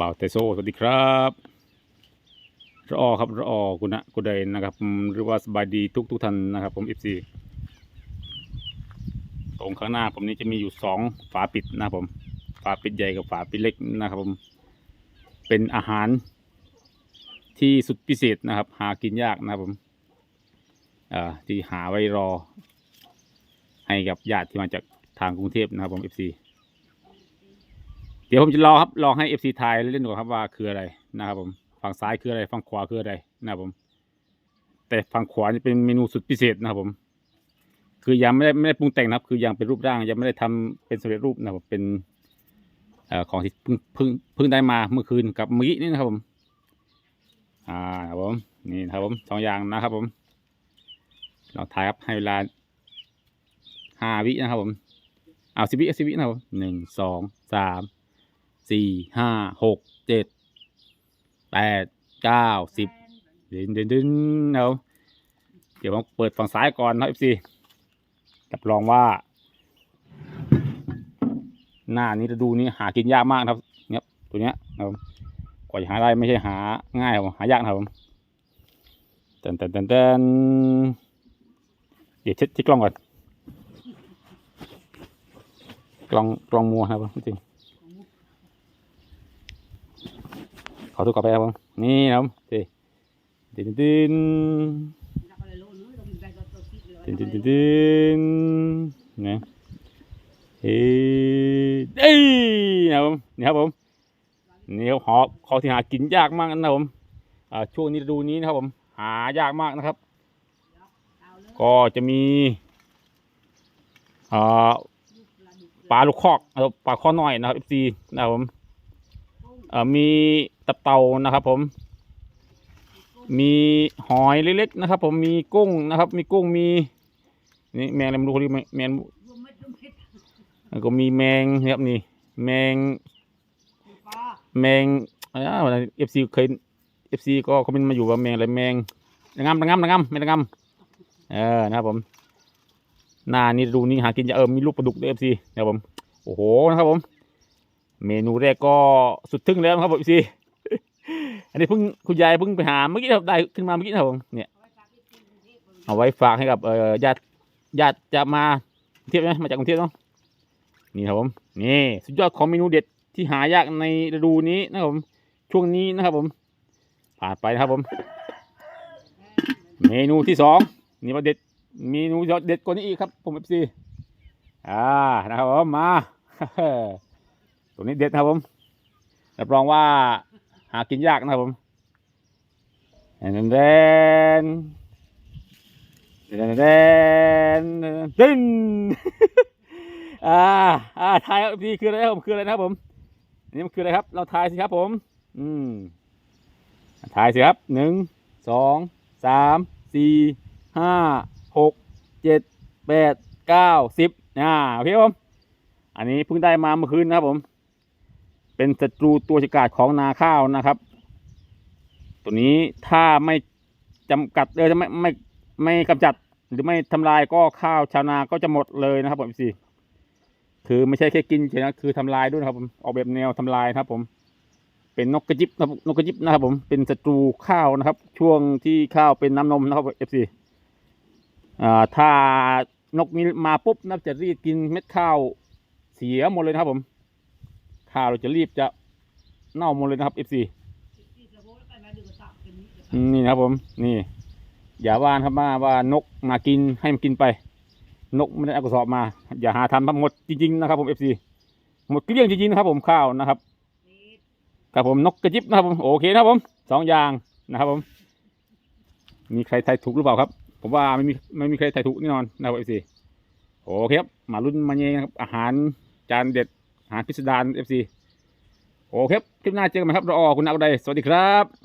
บ่าวเตโซสวัสดีครับรอครับรอคุณนะกุณใดนะครับหรือว่าสบายดีทุกทุกท่านนะครับ ผมเอฟซีตรงข้างหน้าผมนี้จะมีอยู่สองฝาปิดนะครับผม ฝาปิดใหญ่กับฝาปิดเล็กนะครับผม เป็นอาหารที่สุดพิเศษนะครับ หากินยากนะครับผมอ่าที่หาไว้รอ ให้กับญาติที่มาจากทางกรุงเทพนะครับผมเอฟซี เดี๋ยวผมจะรอครับรอให้เอฟซีทยเล่นๆก่อนครับว่าคืออะไรนะครับผมฝั่งซ้ายคืออะไรฝั่งขวาคืออะไรนะครับผม แต่ฝั่งขวาจะเป็นเมนูสุดพิเศษนะครับผม คือยังไม่ได้ไม่ได้ปรุงแต่งนะครับ คือยังเป็นรูปร่างยังไม่ได้ทำเป็นสำเร็จรูปนะครับเป็นอของที่เพิ่งเพิ่งเพิ่งได้มาเมื่อคืนกับมื่อกี้นี่นะครับผม อ่าครับผมนี่นะครับผมสองอย่างนะครับผมเราถ่ายครับให้เวลาห้าวินะครับผมเอาสิบวิสิบวินะครับหนึ่งสองสาม สี่ห้าหกเจ็ดแปดเก้าสิบเดินเดินเดินเอาเดี๋ยวผมเปิดฝั่งซ้ายก่อนนะครับซีรับรองว่า หน้านี้ฤดูนี้หากินยากมากครับเนี่ยตัวเนี้ยครับกว่าจะหาได้ไม่ใช่หาง่ายครับหายากครับเต้นเต้นเต้นเต้นเดี๋ยวเช็ดที่กล้องก่อน กล้องกล้องมัวครับจริง ขอทุกกาแฟครับผมนี่ครับดิดินดินดินดินดินดินนะเฮ้ยเอ้ยนะครับผมนี่ครับผมนี่ครับหอขอที่หากินยากมากนะครับผมช่วงนี้ฤดูนี้นะครับผมหายากมากนะครับ ก็จะมีอ่าปลาลูกคอกนะครับปลาข้อน้อยนะครับ FC นะครับผมมี ตับเต่านะครับ ผม มีหอยเล็กๆนะครับ ผมมีกุ้งนะครับ มีกุ้งมีนี่แมงอะไรไม่รู้เขาเรียกแมงแล้วก็มีแมงนะครับนี่ แมง แมงอะไรเอฟซีเคยเอฟซีก็คอมเมนต์มาอยู่ว่าแมงอะไรแมงระงำระงำระงำไม่ระงำเออนะครับผมหน้านี่ดูนี่หากินจะเออมีลูกปลาดุกด้วยเอฟซีนะครับผมโอ้โหนะครับผม เมนูแรกก็สุดทึ่งแล้วครับผมเอฟซี อันนี้เพิ่งคุณยายเพิ่งไปหาเมื่อกี้ครับได้ขึ้นมาเมื่อกี้นะครับผมเนี่ยเอาไว้ฝากให้กับเอ่อญาติญาติจะมาเทียบไหมมาจากกรุงเทพเนาะนี่ครับผมนี่สุดยอดของเมนูเด็ดที่หายากในฤดูนี้นะครับผมช่วงนี้นะครับผม ผ่านไปนะครับผม เมนูที่สองนี่ว่าเด็ดเมนูยอดเด็ดกว่านี้อีกครับ ผมเอฟซีอ่านะครับผมมาตัวนี้เด็ดครับผมรับรองว่า หากินยากนะครับผมแดนแดนแดนแดนแดนอ่าอ่าทายพี่คืออะไรครับผมคืออะไรนะครับผมอันนี้มันคืออะไรครับ เราทายสิครับผม อืมทายสิครับหนึ่งสองสามสี่ห้าหกเจ็ดแปดเก้าสิบอ่าโอเคครับผม อันนี้เพิ่งได้มาเมื่อคืนนะครับผม เป็นศัตรูตัวฉกาจของนาข้าวนะครับ ตัวนี้ถ้าไม่จำกัดเออจะไม่ไม่ไม่กำจัดหรือไม่ทำลายก็ข้าวชาวนาก็จะหมดเลยนะครับผมสิคือไม่ใช่แค่กินเฉยนะคือทำลายด้วยนะครับผมออกแบบแนวทำลายครับผม เป็นนกกระจิบนะครับนกกระจิบนะครับผมเป็นศัตรูข้าวนะครับ ช่วงที่ข้าวเป็นน้ำนมนะครับเอฟซีอ่าถ้านกนี้มาปุ๊บนับจะรีดกินเม็ดข้าวเสียหมดเลยนะครับผม ข้าวเราจะรีบจะเน่าหมดเลยนะครับเอฟซีนี่นะครับผม นี่ อย่าว่านครับว่าว่านกมากินให้มันกินไป นกไม่ได้เอากระสอบมา อย่าหาทำครับหมดจริงๆนะครับผมเอฟซีหมดเกลี้ยงจริงๆนะครับผมข้าวนะครับครับผมนกกระจิบนะครับผมโอเคนะครับผมสองอย่างนะครับผม มีใครทายถูกหรือเปล่าครับ ผมว่าไม่มีไม่มีใครทายถูกแน่นอนนะครับเอฟซีโอเคครับมาลุ้นมาเยงครับอาหารจานเด็ด หารพิสดารเอฟซีโอเคคลิปหน้าเจอกันใหม่ครับรอคุณนักใดสวัสดีครับ